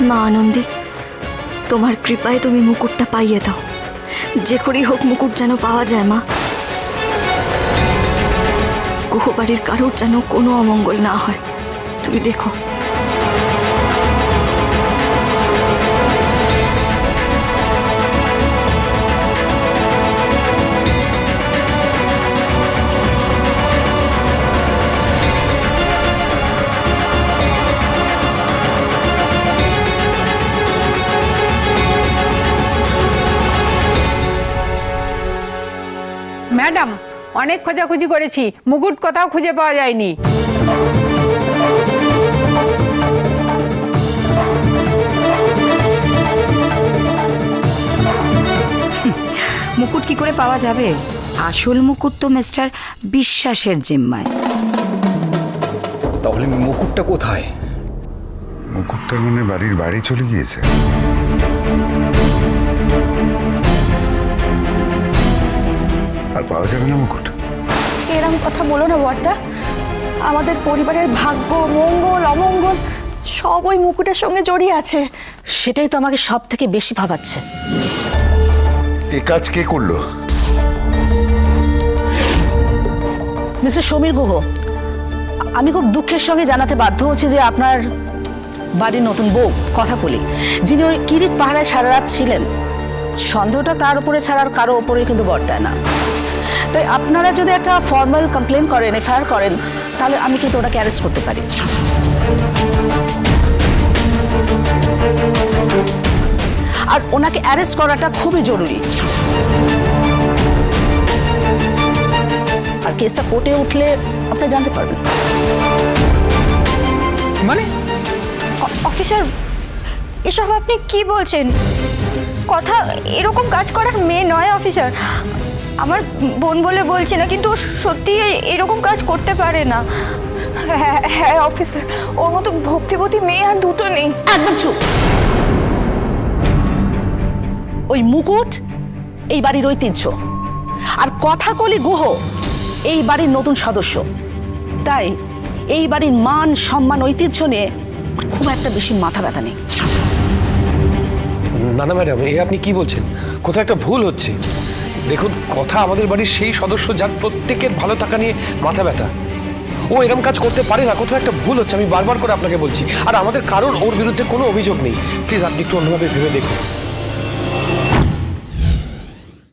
মা আনন্দী, তোমার কৃপায় তুমি মুকুটটা পাইয়ে দাও। যে করেই হোক মুকুট যেন পাওয়া যায়, মা। গুহবাড়ির কারোর যেন কোনো অমঙ্গল না হয়। তুমি দেখো ম্যাডাম অনেক খোঁজাখুঁজি করেছি। মুকুট কোথাও খুঁজে পাওয়া যায়নি। মুকুট কি করে পাওয়া যাবে? আসল মুকুট তো মিস্টার বিশ্বাসের জিম্মায়। তাহলে মুকুটটা কোথায়? মুকুটটার মানে বাড়ির বাইরে চলে গিয়েছে। পাওয়া যাবে না মুকুট। এরম কথা বলো না বর্দা। আমাদের পরিবারের ভাগ্য মঙ্গল অমঙ্গল সব ওই মুকুটের সঙ্গে জড়িয়ে আছে। সেটাই তো আমাকে সব থেকে বেশি ভাবাচ্ছে। এ কাজ কে করল? মিস্টার সমীর গুহ আমি খুব দুঃখের সঙ্গে জানাতে বাধ্য হচ্ছি যে আপনার বাড়ির নতুন বউ কথা বলি যিনি ওই কিরিট পাহাড়ায় সারা রাত ছিলেন। সন্দেহটা তার উপরে ছাড়ার কারও ওপরে কিন্তু বর্তায় না। তাই আপনারা যদি একটা ফর্মাল কমপ্লেন করেন এফআইআর করেন তাহলে আমি কিন্তু ওটাকে অ্যারেস্ট করতে পারি। আর ওনাকে অ্যারেস্ট করাটা খুবই জরুরি। আর কেসটা কোর্টে উঠলে আপনি জানতে পারবেন। মানে? অফিসার এসব আপনি কি বলছেন? কথা এরকম কাজ করার মেয়ে নয় অফিসার। আমার বোন বলে বলছি না কিন্তু ও সত্যি এরকম কাজ করতে পারে না। হ্যাঁ হ্যাঁ অফিসার ওর মতো ভক্তিবতী মেয়ে আর দুটো নেই। একদম চুপ। ওই মুকুট এই বাড়ির ঐতিহ্য। আর কথা কলি গুহ এই বাড়ির নতুন সদস্য। তাই এই বাড়ির মান সম্মান ঐতিহ্য নিয়ে খুব একটা বেশি মাথা ব্যথা নেই। না না ম্যাডাম এ আপনি কি বলছেন? কোথাও একটা ভুল হচ্ছে। দেখুন, কথা আমাদের বাড়ির সেই সদস্য যার প্রত্যেকের ভালো টাকা নিয়ে মাথা ব্যথা। ও এরকম কাজ করতে পারে না, কোথাও একটা ভুল হচ্ছে, আমি বারবার করে আপনাকে বলছি। আর আমাদের কারোর ওর বিরুদ্ধে কোনো অভিযোগ নেই। প্লিজ আপনি একটু অন্যভাবে ভেবে দেখুন।